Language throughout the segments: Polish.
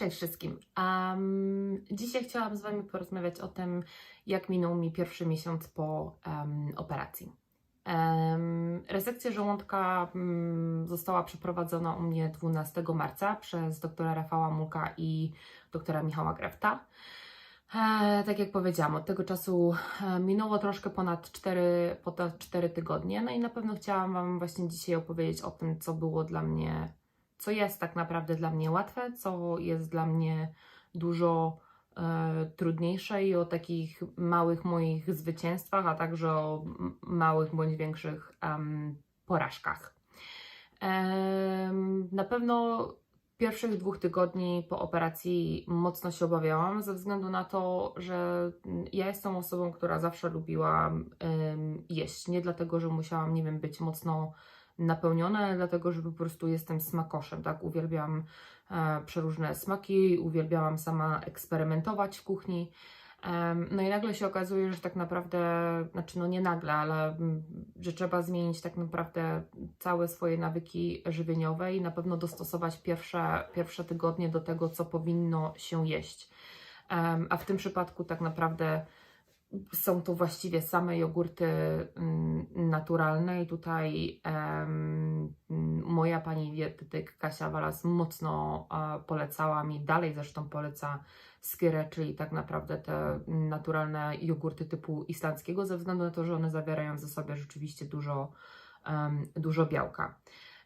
Cześć wszystkim. Um, dzisiaj chciałam z Wami porozmawiać o tym, jak minął mi pierwszy miesiąc po em, operacji. Um, resekcja żołądka mm, została przeprowadzona u mnie 12 marca przez doktora Rafała Muka i doktora Michała Grefta. E, tak jak powiedziałam, od tego czasu e, minęło troszkę ponad 4, ponad 4 tygodnie, no i na pewno chciałam Wam właśnie dzisiaj opowiedzieć o tym, co było dla mnie co jest tak naprawdę dla mnie łatwe, co jest dla mnie dużo e, trudniejsze i o takich małych moich zwycięstwach, a także o małych bądź większych em, porażkach. Na pewno pierwszych dwóch tygodni po operacji mocno się obawiałam, ze względu na to, że ja jestem osobą, która zawsze lubiła jeść. Nie dlatego, że musiałam, nie wiem, być mocno napełniona, ale dlatego, że po prostu jestem smakoszem, tak? Uwielbiam e, przeróżne smaki, uwielbiałam sama eksperymentować w kuchni. Em, no i nagle się okazuje, że tak naprawdę, znaczy no nie nagle, ale mm, że trzeba zmienić tak naprawdę całe swoje nawyki żywieniowe i na pewno dostosować pierwsze, pierwsze tygodnie do tego, co powinno się jeść. Em, a w tym przypadku tak naprawdę są to właściwie same jogurty mm, naturalne i tutaj mm, moja pani dietetyk Kasia Walas mocno e, polecała mi, dalej zresztą poleca skyrę, czyli tak naprawdę te naturalne jogurty typu islandzkiego, ze względu na to, że one zawierają ze sobą rzeczywiście dużo, em, dużo białka.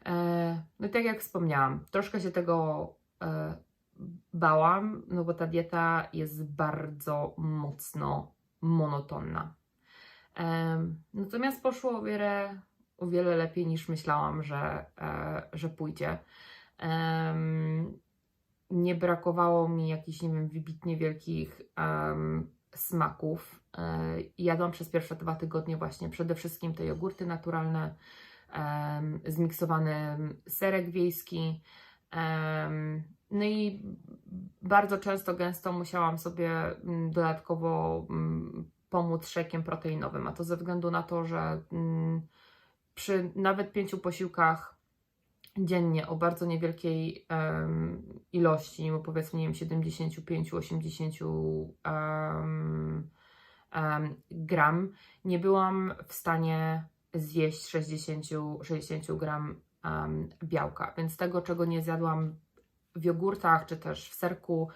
E, no i tak jak wspomniałam, troszkę się tego e, bałam, no bo ta dieta jest bardzo mocno monotonna. Natomiast poszło o wiele, o wiele lepiej niż myślałam, że, e, że pójdzie. Nie brakowało mi jakichś, nie wiem, wybitnie wielkich smaków. E, jadłam przez pierwsze dwa tygodnie właśnie przede wszystkim te jogurty naturalne, zmiksowany serek wiejski. No i bardzo często, gęsto musiałam sobie mm, dodatkowo mm, pomóc szekiem proteinowym, a to ze względu na to, że mm, przy nawet pięciu posiłkach dziennie o bardzo niewielkiej em, ilości, powiedzmy, nie wiem, 75-80 em, em, gram, nie byłam w stanie zjeść 60, 60 gram białka, więc tego, czego nie zjadłam w jogurtach czy też w serku,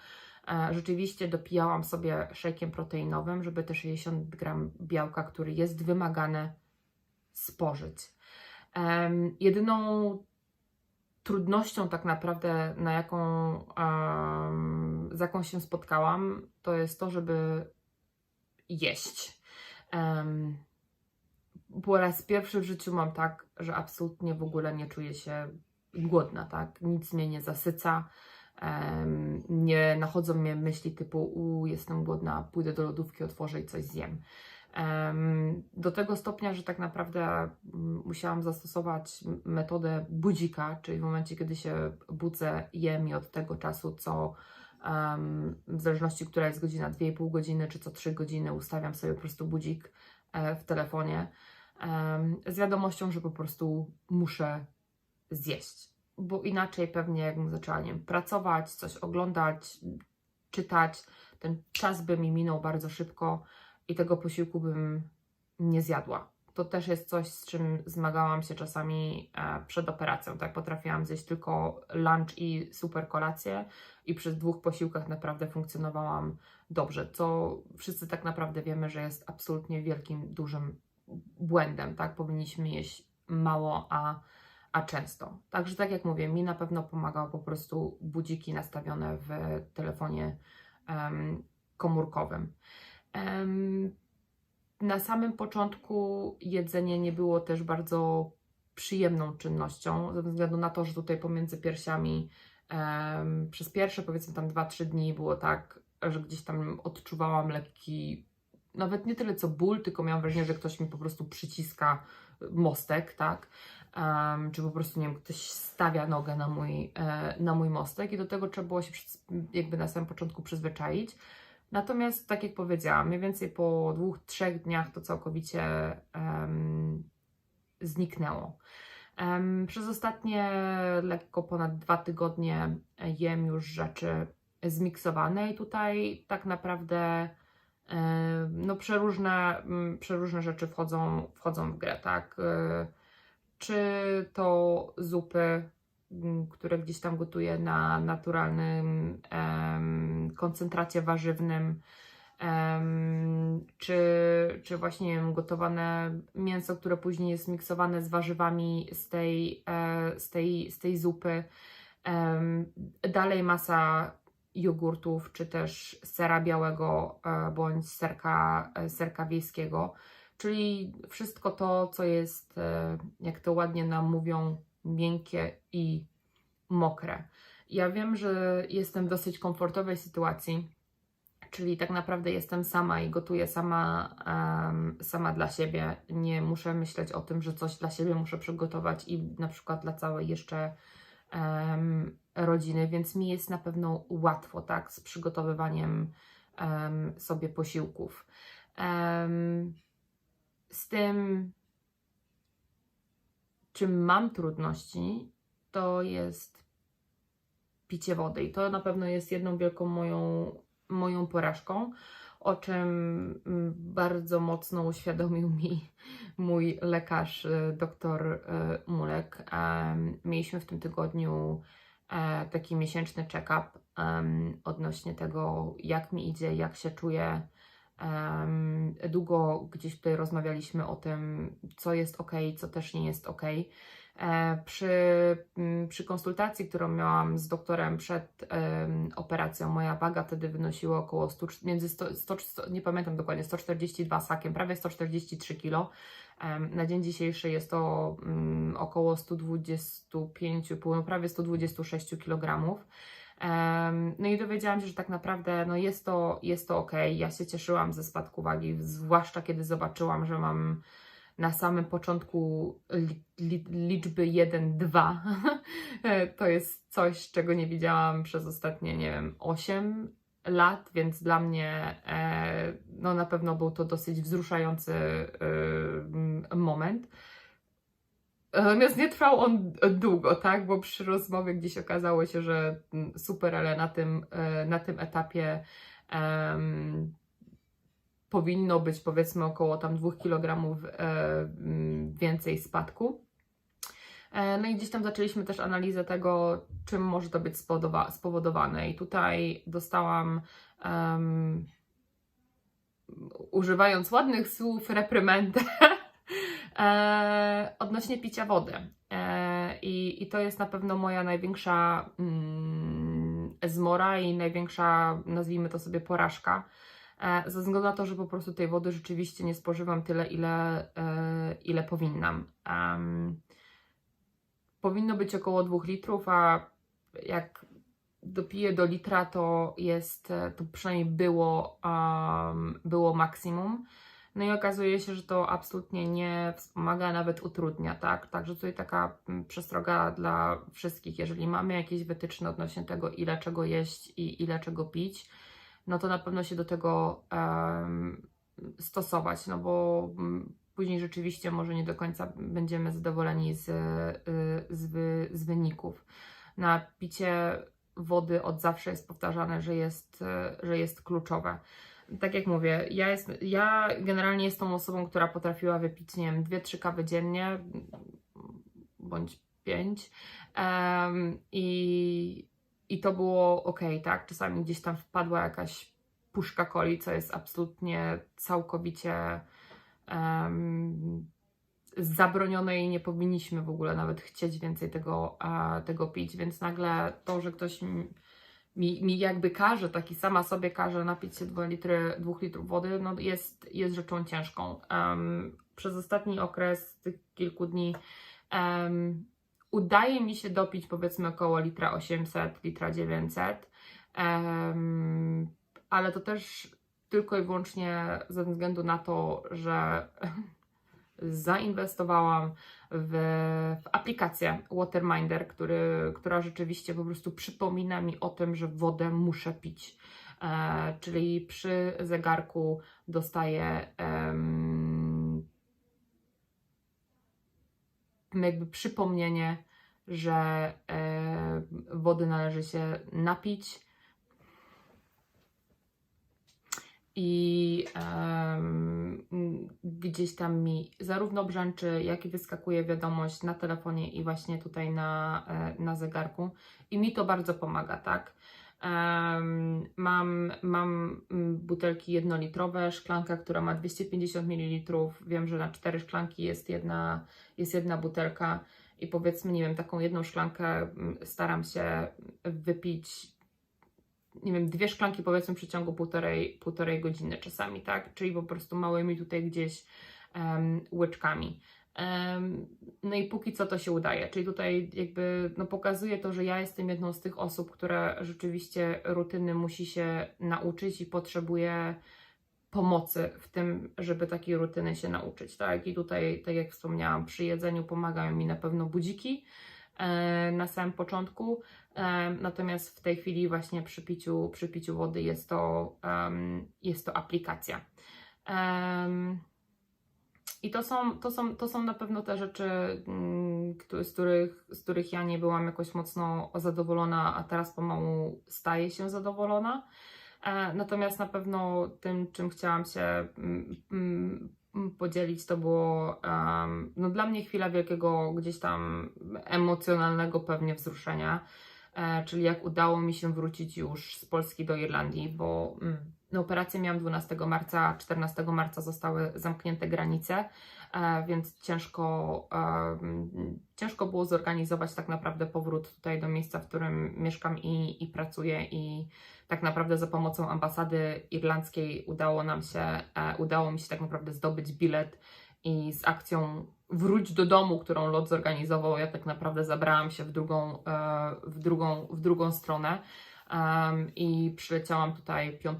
e, rzeczywiście dopijałam sobie shake'iem proteinowym, żeby te 60 gram białka, który jest wymagane, spożyć. Jedyną trudnością tak naprawdę, na jaką, z jaką się spotkałam, to jest to, żeby jeść. Po raz pierwszy w życiu mam tak, że absolutnie w ogóle nie czuję się głodna, tak? Nic mnie nie zasyca. em, nie nachodzą mnie myśli typu, u, jestem głodna, pójdę do lodówki, otworzę i coś zjem. Em, do tego stopnia, że tak naprawdę mm, musiałam zastosować metodę budzika, czyli w momencie, kiedy się budzę, jem i od tego czasu, co em, w zależności, która jest godzina, 2,5 godziny, czy co 3 godziny, ustawiam sobie po prostu budzik e, w telefonie z wiadomością, że po prostu muszę zjeść. Bo inaczej pewnie jakbym zaczęła, nie wiem, pracować, coś oglądać, czytać, ten czas by mi minął bardzo szybko i tego posiłku bym nie zjadła. To też jest coś, z czym zmagałam się czasami e, przed operacją. Tak, potrafiłam zjeść tylko lunch i super kolację i przy dwóch posiłkach naprawdę funkcjonowałam dobrze, co wszyscy tak naprawdę wiemy, że jest absolutnie wielkim, dużym błędem, tak? Powinniśmy jeść mało, a a często. Także tak jak mówię, mi na pewno pomagało po prostu budziki nastawione w telefonie em, komórkowym. Em, na samym początku jedzenie nie było też bardzo przyjemną czynnością, ze względu na to, że tutaj pomiędzy piersiami em, przez pierwsze powiedzmy tam 2-3 dni było tak, że gdzieś tam odczuwałam lekki, nawet nie tyle co ból, tylko miałam wrażenie, że ktoś mi po prostu przyciska mostek, tak? Um, czy po prostu, nie wiem, ktoś stawia nogę na mój, e, na mój mostek i do tego trzeba było się przyz- jakby na samym początku przyzwyczaić. Natomiast, tak jak powiedziałam, mniej więcej po dwóch, trzech dniach to całkowicie em, zniknęło. Em, przez ostatnie lekko ponad dwa tygodnie jem już rzeczy zmiksowane i tutaj tak naprawdę e, no przeróżne, przeróżne rzeczy wchodzą, wchodzą w grę, tak? Czy to zupy, m, które gdzieś tam gotuję na naturalnym em, koncentracie warzywnym, em, czy, czy właśnie nie wiem, gotowane mięso, które później jest miksowane z warzywami z tej, e, z tej, z tej zupy. Em, dalej masa jogurtów, czy też sera białego, e, bądź serka, e, serka wiejskiego, czyli wszystko to, co jest, e, jak to ładnie nam mówią, miękkie i mokre. Ja wiem, że jestem w dosyć komfortowej sytuacji, czyli tak naprawdę jestem sama i gotuję sama, em, sama dla siebie. Nie muszę myśleć o tym, że coś dla siebie muszę przygotować i na przykład dla całej jeszcze em, rodziny, więc mi jest na pewno łatwo, tak, z przygotowywaniem em, sobie posiłków. Em, z tym, czym mam trudności, to jest picie wody. I to na pewno jest jedną wielką moją, moją porażką, o czym mm, bardzo mocno uświadomił mi mój lekarz, y, dr y, Mulek. Mieliśmy w tym tygodniu e, taki miesięczny check-up odnośnie tego, jak mi idzie, jak się czuję. Długo gdzieś tutaj rozmawialiśmy o tym, co jest ok, co też nie jest ok. E, Przy, m, przy konsultacji, którą miałam z doktorem przed em, operacją, moja waga wtedy wynosiła około 100, między 100, 100, 100, nie pamiętam dokładnie, 142 sakiem, prawie 143 kg. Em, Na dzień dzisiejszy jest to mm, około 125, pół- no prawie 126 kg. No i dowiedziałam się, że tak naprawdę no jest to, jest to ok. Ja się cieszyłam ze spadku wagi, zwłaszcza kiedy zobaczyłam, że mam na samym początku li, li, liczby 1-2. to jest coś, czego nie widziałam przez ostatnie, nie wiem, 8 lat, więc dla mnie e, no na pewno był to dosyć wzruszający e, moment. Natomiast nie trwał on długo, tak? Bo przy rozmowie gdzieś okazało się, że mm, super, ale na tym, e, na tym etapie em, powinno być powiedzmy około tam 2 kg e, mm, więcej spadku. E, No i gdzieś tam zaczęliśmy też analizę tego, czym może to być spowodowa- spowodowane. I tutaj dostałam, em, używając ładnych słów, reprymendę e, odnośnie picia wody. E, i, I to jest na pewno moja największa mm, zmora i największa, nazwijmy to sobie, porażka. E, ze względu na to, że po prostu tej wody rzeczywiście nie spożywam tyle, ile, e, ile powinnam. Powinno być około 2 litrów, a jak dopiję do litra, to jest, e, to przynajmniej było, um, było maksimum. No i okazuje się, że to absolutnie nie wspomaga, nawet utrudnia, tak? Także tutaj taka mm, przestroga dla wszystkich, jeżeli mamy jakieś wytyczne odnośnie tego, ile czego jeść i ile czego pić, no to na pewno się do tego em, stosować, no bo mm, później rzeczywiście może nie do końca będziemy zadowoleni z, y, z, z wyników. Na picie wody od zawsze jest powtarzane, że jest, że jest kluczowe. Tak jak mówię, ja, jest, ja generalnie jestem osobą, która potrafiła wypić, nie wiem, 2-3 kawy dziennie, bądź 5. Em, i, I to było ok, tak? Czasami gdzieś tam wpadła jakaś puszka coli, co jest absolutnie całkowicie em, zabronione i nie powinniśmy w ogóle nawet chcieć więcej tego, e, tego pić, więc nagle to, że ktoś mi, mi, mi jakby każe, taki sama sobie każe napić się 2 litry, 2 litrów wody, no jest, jest rzeczą ciężką. Em, przez ostatni okres tych kilku dni em, udaje mi się dopić powiedzmy około litra 800, litra 900, em, ale to też tylko i wyłącznie ze względu na to, że zainwestowałam w, w aplikację Waterminder, który, która rzeczywiście po prostu przypomina mi o tym, że wodę muszę pić. E, czyli przy zegarku dostaję em, jakby przypomnienie, że e, wody należy się napić. I em, gdzieś tam mi zarówno brzęczy, jak i wyskakuje wiadomość na telefonie i właśnie tutaj na, e, na zegarku. I mi to bardzo pomaga, tak? Em, mam, mam mm, butelki jednolitrowe, szklanka, która ma 250 ml. Wiem, że na cztery szklanki jest jedna, jest jedna butelka i powiedzmy, nie wiem, taką jedną szklankę mm, staram się wypić, nie wiem, dwie szklanki powiedzmy w przeciągu półtorej, półtorej godziny czasami, tak? Czyli po prostu małymi tutaj gdzieś um, łyczkami. Um, no i póki co to się udaje, czyli tutaj jakby no pokazuje to, że ja jestem jedną z tych osób, która rzeczywiście rutyny musi się nauczyć i potrzebuje pomocy w tym, żeby takiej rutyny się nauczyć, tak? I tutaj, tak jak wspomniałam, przy jedzeniu pomagają mi na pewno budziki e, na samym początku, natomiast w tej chwili właśnie przy piciu, przy piciu wody jest to, jest to aplikacja. I to są, to, są, to są na pewno te rzeczy, mm, z których, z których ja nie byłam jakoś mocno zadowolona, a teraz pomału staję się zadowolona. E, natomiast na pewno tym, czym chciałam się mm, mm, podzielić, to było no dla mnie chwila wielkiego gdzieś tam emocjonalnego pewnie wzruszenia, czyli jak udało mi się wrócić już z Polski do Irlandii, bo mm, no, operację miałam 12 marca, 14 marca zostały zamknięte granice, e, więc ciężko, e, ciężko było zorganizować tak naprawdę powrót tutaj do miejsca, w którym mieszkam i, i pracuję i tak naprawdę za pomocą ambasady irlandzkiej udało nam się, e, udało mi się tak naprawdę zdobyć bilet i z akcją wróć do domu, którą lot zorganizował, ja tak naprawdę zabrałam się w drugą, e, w drugą, w drugą stronę i przyleciałam tutaj 5,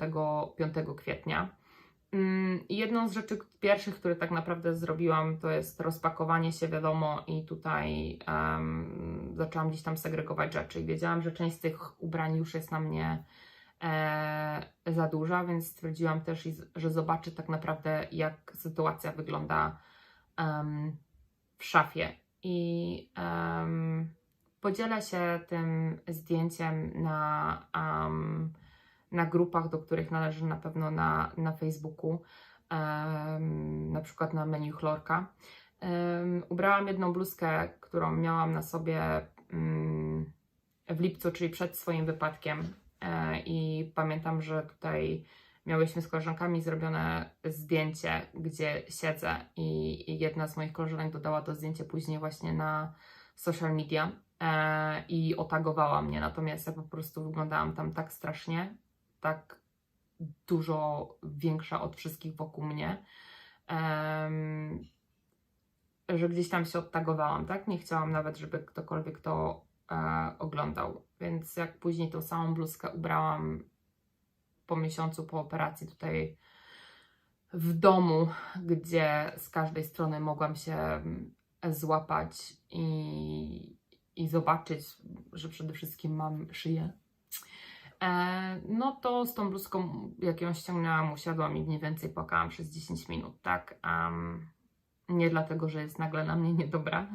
5 kwietnia. Um, jedną z rzeczy pierwszych, które tak naprawdę zrobiłam, to jest rozpakowanie się, wiadomo, i tutaj um, zaczęłam gdzieś tam segregować rzeczy. I wiedziałam, że część z tych ubrań już jest na mnie e, za duża, więc stwierdziłam też, że zobaczę tak naprawdę, jak sytuacja wygląda um, w szafie. I um, podzielę się tym zdjęciem na, um, na grupach, do których należy na pewno na, na Facebooku, um, na przykład na menu Chlorka. Um, ubrałam jedną bluzkę, którą miałam na sobie w lipcu, czyli przed swoim wypadkiem E, I pamiętam, że tutaj miałyśmy z koleżankami zrobione zdjęcie, gdzie siedzę, i jedna z moich koleżanek dodała to zdjęcie później właśnie na social media e, i otagowała mnie. Natomiast ja po prostu wyglądałam tam tak strasznie, tak dużo większa od wszystkich wokół mnie. że gdzieś tam się odtagowałam, tak? Nie chciałam nawet, żeby ktokolwiek to e, oglądał. Więc jak później tą samą bluzkę ubrałam po miesiącu po operacji tutaj w domu, gdzie z każdej strony mogłam się mm, złapać i, i zobaczyć, że przede wszystkim mam szyję. E, no to z tą bluzką, jak ją ściągnęłam, usiadłam i mniej więcej płakałam przez 10 minut, tak? Um, nie dlatego, że jest nagle na mnie niedobra,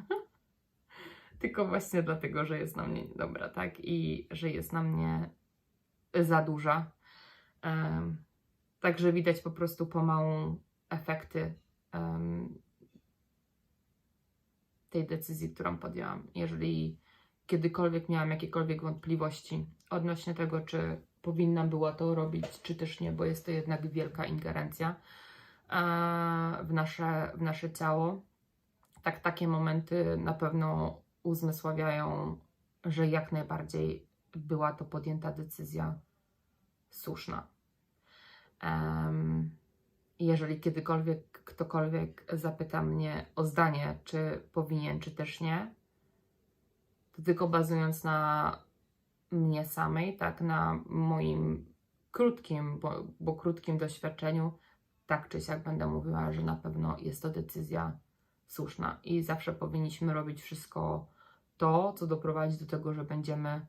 tylko właśnie dlatego, że jest na mnie dobra, tak? I że jest na mnie za duża. Także widać po prostu pomału efekty tej decyzji, którą podjęłam. Jeżeli kiedykolwiek miałam jakiekolwiek wątpliwości odnośnie tego, czy powinna była to robić, czy też nie, bo jest to jednak wielka ingerencja e, w nasze, w nasze ciało. Tak, takie momenty na pewno uzmysławiają, że jak najbardziej była to podjęta decyzja słuszna. Um, jeżeli kiedykolwiek ktokolwiek zapyta mnie o zdanie, czy powinien, czy też nie, to tylko bazując na mnie samej, tak, na moim krótkim, bo, bo krótkim doświadczeniu, tak czy siak będę mówiła, że na pewno jest to decyzja słuszna i zawsze powinniśmy robić wszystko to, co doprowadzi do tego, że będziemy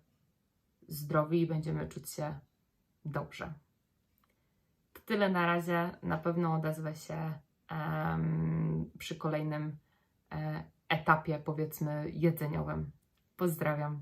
zdrowi i będziemy czuć się dobrze. Tyle na razie. Na pewno odezwę się um, przy kolejnym e, etapie, powiedzmy, jedzeniowym. Pozdrawiam.